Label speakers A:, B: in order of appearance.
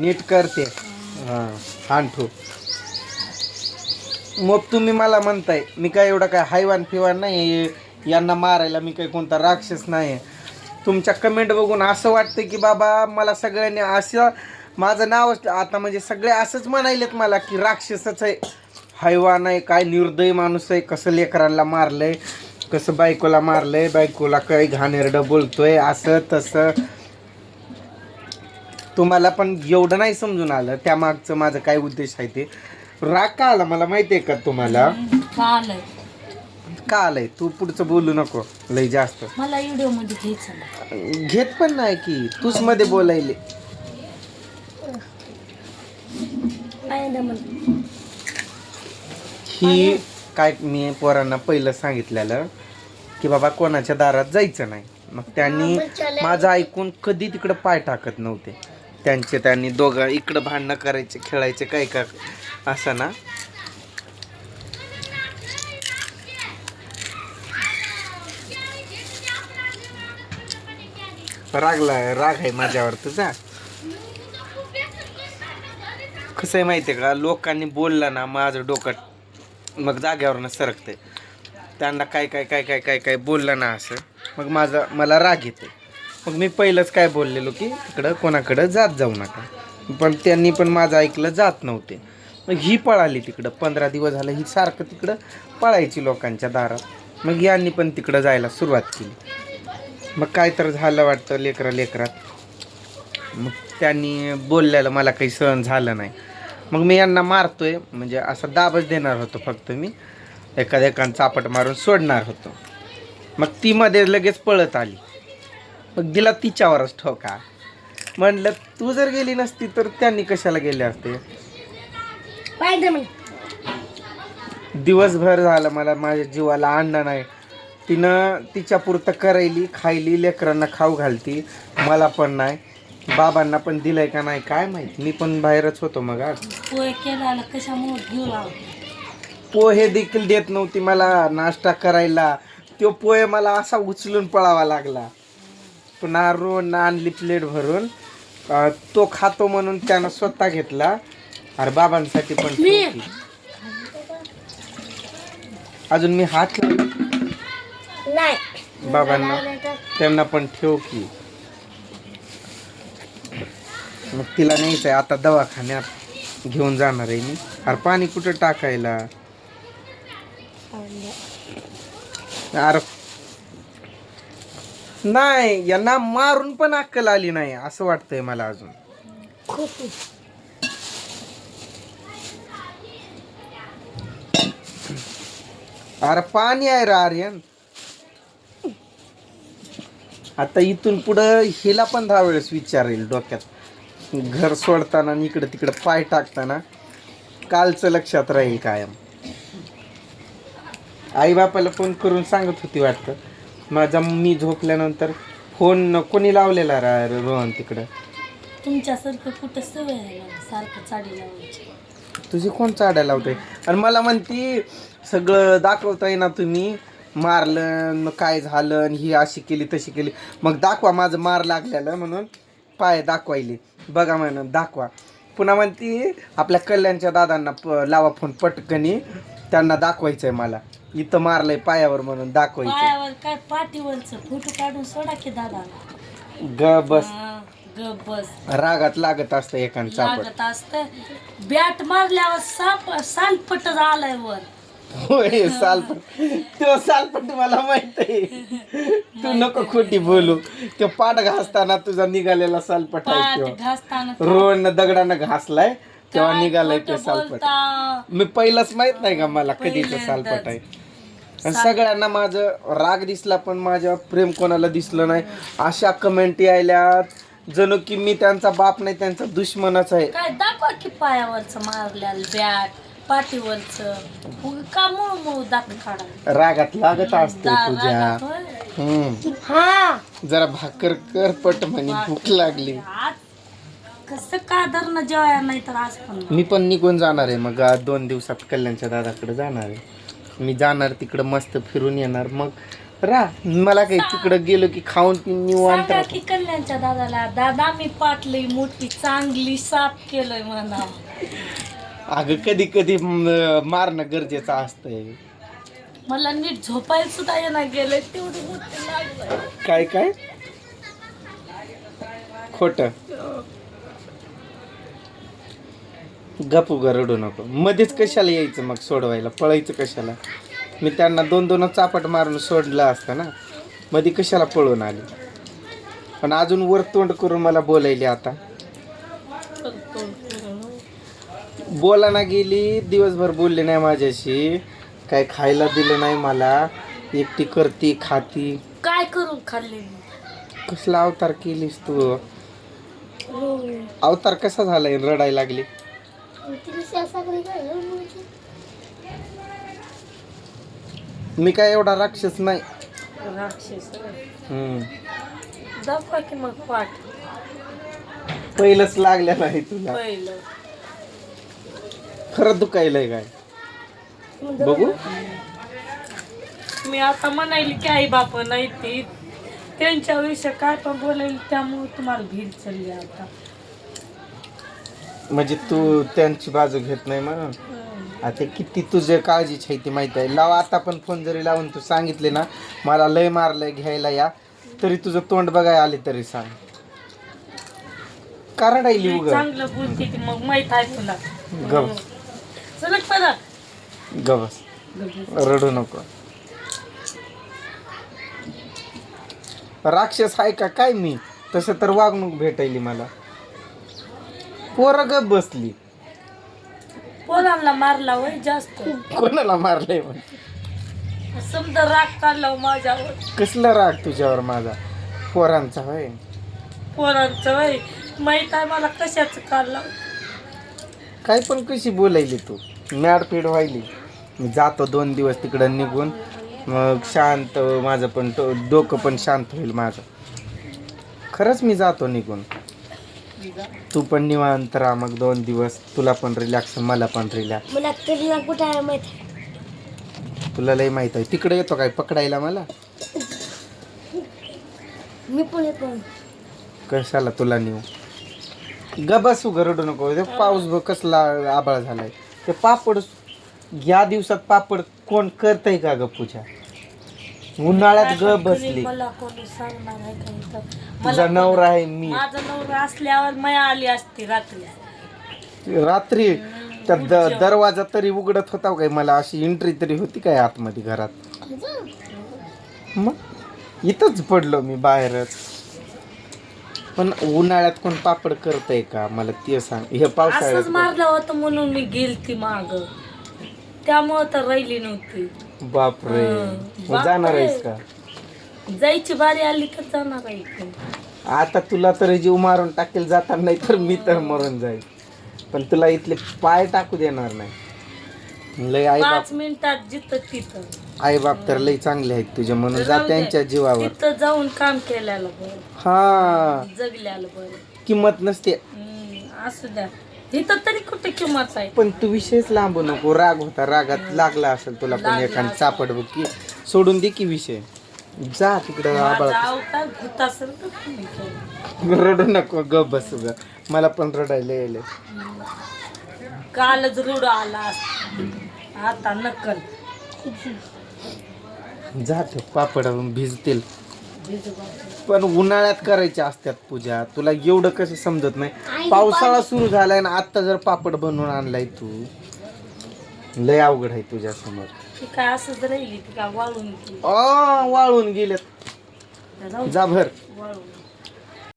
A: नीट करते. हां हांठू मग तुम्ही मला म्हणताय मी काय एवढा काय हायवान फिवान नाही यांना मारायला मी काही कोणता राक्षस नाही तुमच्या कमेंट बघून असं वाटतं की बाबा मला सगळ्यांनी असं माझं नाव आता म्हणजे सगळे असंच म्हणायलेत मला की राक्षसच आहे. हैवान आहे काय निर्दयी माणूस आहे कसं लेकरांना मारलंय कसं बायकोला मारलंय बायकोला काही घाणेरडं बोलतोय असं तसं. तुम्हाला पण एवढं नाही समजून आलं. त्यामागचं माझं काय उद्देश आहे ते. राग का आला मला माहिती आहे का तुम्हाला? का आलंय? तू पुढचं बोलू नको. लय जास्त.
B: मला व्हिडिओमध्ये घ्यायचं नाही.
A: घेत पण नाही की. तूच मध्ये बोलायले. ही काय मी पोरांना पहिलं सांगितलेलं की बाबा कोणाच्या दारात जायचं नाही. मग त्यांनी माझं ऐकून कधी तिकडं पाय टाकत नव्हते. त्यांचे त्यांनी दोघं इकडं भांडणं करायचे खेळायचे काय का असं ना. रागला राग आहे माझ्यावर तुझा. कसं आहे माहिती आहे का? लोकांनी बोललं ना माझं डोकं मग जाग्यावरनं सरकते त्यांना काय काय काय काय काय काय बोललं ना असं मग माझं मला राग येते मग मी पहिलंच काय बोललेलो की तिकडं कोणाकडं जात जाऊ नका. पण त्यांनी पण माझं ऐकलं जात नव्हते. मग ही पळाली तिकडं. पंधरा दिवस झालं ही सारखं तिकडं पळायची लोकांच्या दारात. मग यांनी पण तिकडं जायला सुरुवात केली. मग काय तर झालं वाटतं लेकरा लेकरात. मग त्यांनी बोललेलं मला काही सहन झालं नाही. मग मी यांना मारतोय. म्हणजे असं दाबच देणार होतो फक्त मी. एखाद्या एकान चापट मारून सोडणार होतो. मग ती मध्ये लगेच पळत आली. मग दिला तिच्यावरच ठोका. म्हणलं तू जर गेली नसती तर त्यांनी कशाला गेले असते? दिवसभर झालं मला माझ्या जीवाला अन्न नाही. तिनं तिच्या पुरतं करायली खायली लेकरांना खाऊ घालती. मला पण नाही. बाबांना पण दिलंय का नाही काय माहीत? मी पण बाहेरच होतो मग आज.
B: पोहे केला कशामुळे घेऊ लावते?
A: पोहे देखील देत नव्हती मला नाश्ता करायला. तो पोहे मला असा उचलून पळावा लागला. पुन्हा रोन आणली प्लेट भरून अं, तो खातो म्हणून त्यानं स्वतः घेतला. अरे बाबांसाठी पण ठेवती. अजून मी हात लावला बाबांना? त्यांना पण ठेव की. मग तिला न्यायचंय. आता दवाखान्यात घेऊन जाणार आहे मी. अरे पाणी कुठं टाकायला? अरे नाही यांना मारून पण अक्कल आली नाही असं वाटतंय मला अजून. अरे पाणी आहे रा आर्यन. आता इथून पुढं हिला पण दहा वेळेस विचारेल डोक्यात. घर सोडताना आणि इकडं तिकडं पाय टाकताना कालचं लक्षात राहील कायम. आई बापाला फोन करून सांगत होती वाटतं. माझा मी झोपल्यानंतर फोन कोणी लावलेला रा रोहन तिकडं?
B: तुमच्यासारखं कुठं सवय आहे मला सारखं चाडी लावायची.
A: तुझी कोण चाडायला लावतोय? आणि मला म्हणती सगळं दाखवताय ना तुम्ही. मारलं न काय झालं आणि ही अशी केली तशी केली. मग दाखवा माझं मार लागलेलं म्हणून पाय दाखवायले. बघा म्हणून दाखवा. पुन्हा म्हणती आपल्या कल्याणच्या दादांना प लावा फोन पटकनी. त्यांना दाखवायचंय मला. इथं मारलंय पायावर म्हणून दाखवायचं
B: पायावर काय पाठीवरच फोटो काढून सोडा की दादाला?
A: ग बस.
B: ग बस.
A: रागात लागत असतं एकान चापट
B: लागत असत बॅट मारल्यावर साप सांडपट आलाय वर.
A: होय सालपट. तो सालपट मला माहीत आहे तू नको खोटी बोलू. तो पाठ घासताना तुझा निघालेला सालपट आहे
B: पाठ
A: तो
B: घासताना
A: रोहन दगडानं घासलाय. तेव्हा
B: काय
A: निघालाय ते सालपट. मी पहिलंच माहीत नाही का मला कधीच
B: पहिल्यांदाच.
A: सालपट आहे. आणि सगळ्यांना माझं राग दिसला पण माझ्या प्रेम कोणाला दिसलं नाही. अशा कमेंट यायल्यात जणू की मी त्यांचा बाप नाही त्यांचा दुश्मनच आहे.
B: काय दाखवा की पायावरच मारल्याल बॅट पाठीवरच. का मुळ मुळ दात काढा?
A: रागात लागत असते तुझ्या. हम्म.
B: हा.
A: जरा भाकर कर पट म्हणे भूक लागली.
B: आज कसं का धरणं जेवाया नाही तर आज पण
A: मी पण निघून जाणार आहे. मग आज दोन दिवसात कल्याणच्या दादाकडे जाणार आहे. मी जाणार तिकडं मस्त फिरून येणार. मग रा मला काही तिकडं गेलो की खाऊन पिऊन निवांत
B: सांगा
A: राहतो.
B: की कल्याणच्या दादाला दादा मी पाटली मोठी चांगली साफ केलंय म्हणा.
A: अगं कधी कधी म- मारणं गरजेचं असतंय.
B: मला नीट झोपायला सुद्धा येणार गेलंय तेवढी मोठी लागलंय.
A: काय काय? खोट. गपू रडू नको. मध्येच कशाला यायचं मग सोडवायला? पळायचं कशाला? मी त्यांना दोन दोन चापट मारून सोडलं असतं ना मध्ये कशाला पळून आले? पण अजून वर तोंड करून मला बोलायले आता. बोलाना गेली दिवसभर बोलले नाही माझ्याशी. काय खायला दिलं नाही मला. एकटी करती खाती.
B: काय करून खाल्ले?
A: कसला अवतार केलीस तू? अवतार कसा झालाय रडायला लागली? मी काय एवढा राक्षस नाही.
B: राक्षस
A: हम्म.
B: दाखवा की मग पाठ.
A: पहिलंच लागलेलं आहे तुला.
B: पहिलं.
A: खरं दुखायलंय काय? बघू.
B: मी आता म्हणायली की आई बाप नाही ती. त्यांच्या विषय काय पण बोलायला त्यामुळे तुम्हाला भीड चालली आता.
A: म्हणजे तू त्यांची बाजू घेत नाही म्हणून. आता किती तुझे काळजीची आहे ती माहिती आहे. लाव आता पण फोन जरी लावून तू सांगितले ना मला लय मारलंय घ्यायला या. तरी तुझं तोंड बघाय आले तरी सांग. करडायली उग.
B: चांगलं बोलते की मग माहीत आहे तुला.
A: गप
B: चल पदा
A: गबस रडू नको. राक्षस आहे का काय मी? तसं तर वागणूक भेटायली मला. पोरं गप बसली.
B: पोरांना मारला वय जास्त?
A: कोणाला मारलंय म्हण?
B: समजा राग काढला माझ्यावर.
A: कसला राग तुझ्यावर माझा? पोरांचा होय.
B: पोरांचं वय? माहीत आहे मला कशाच काढला
A: काय पण कशी बोलायली तू? मॅडपीड व्हायली. मी जातो दोन दिवस तिकडं निघून. मग शांत माझं पण तो- डोकं पण शांत होईल माझं. खरंच मी जातो निघून. तू पण निवांत राहा मग दोन दिवस. तुला पण रिलॅक्स मला पण रिलॅक्स
B: मला तरी कुठे आहे माहीत?
A: तुला लय माहीत आहे. तिकडे येतो काय? पकडायला मला?
B: मी पण येतो.
A: कशाला तुला नेऊ? ग बसू ग रडू नको. ते पाऊस बघ कसला आबाळ झालाय. ते पापड या दिवसात पापड कोण करतय का ग पूजा? उन्हाळ्यात ग बसली.
B: मला कोणी सांगणार आहे का इथं?
A: तुझा
B: मला
A: नवरा आहे मी.
B: माझा नवरा असल्यावर आली असती रात्री.
A: रात्री? त्या द- दरवाजा तरी उघडत होता काय? मला अशी एंट्री तरी होती काय आतमध्ये घरात? मग? इथंच पडलो मी बाहेरच. पण उन्हाळ्यात कोण पापड करतय का? मला ते सांग. हे
B: असंच
A: पावसाळ्यात
B: मारलं होतं म्हणून मी गेलती माग. त्यामुळं तर राहिली नव्हती.
A: बापरे. जाणार आहेस का?
B: जायची बारी आली तर जाणार आहे.
A: आता तुला तर जीव मारून टाकेल जाताना नाही तर मी तर मरून जाईल. पण तुला इथले पाय टाकू देणार नाही. लय आई बाप
B: पाच मिनिटात जिथं तिथं.
A: आई बाप तर लय चांगले आहेत तुझे म्हणून जा
B: राहू दे.
A: त्यांच्या जीवावर.
B: तिथं जाऊन काम केल्याला बरं.
A: हा.
B: जगल्याला बरं.
A: किंमत नसते.
B: हम्म, असू द्या. इथं तरी कुठे किंमत आहे?
A: पण तू विषयच लांबू नको. राग होता. रागात लागला असेल तुला पण
B: लागला
A: एखादी
B: असेल.
A: चापड बघ की सोडून दे की विषय. जा तिकडं
B: माझा
A: आबाळ.
B: अवतार भूत असेल तर तुम्ही केलं.
A: रडू नको ग बस ग. मला पण रडायला यायले
B: कालच रुड आला. आता नकल.
A: जा ते पापड भिजतील. पण उन्हाळ्यात करायच्या असतात पूजा. तुला एवढं कसं समजत नाही? पावसाळा सुरू झालाय ना आता जर पापड बनवून आणलाय तू लय अवघड आहे तुझ्या समोर
B: वाळून गेली?
A: वाळून गेलेत.
B: जाऊ दे,
A: जा भर.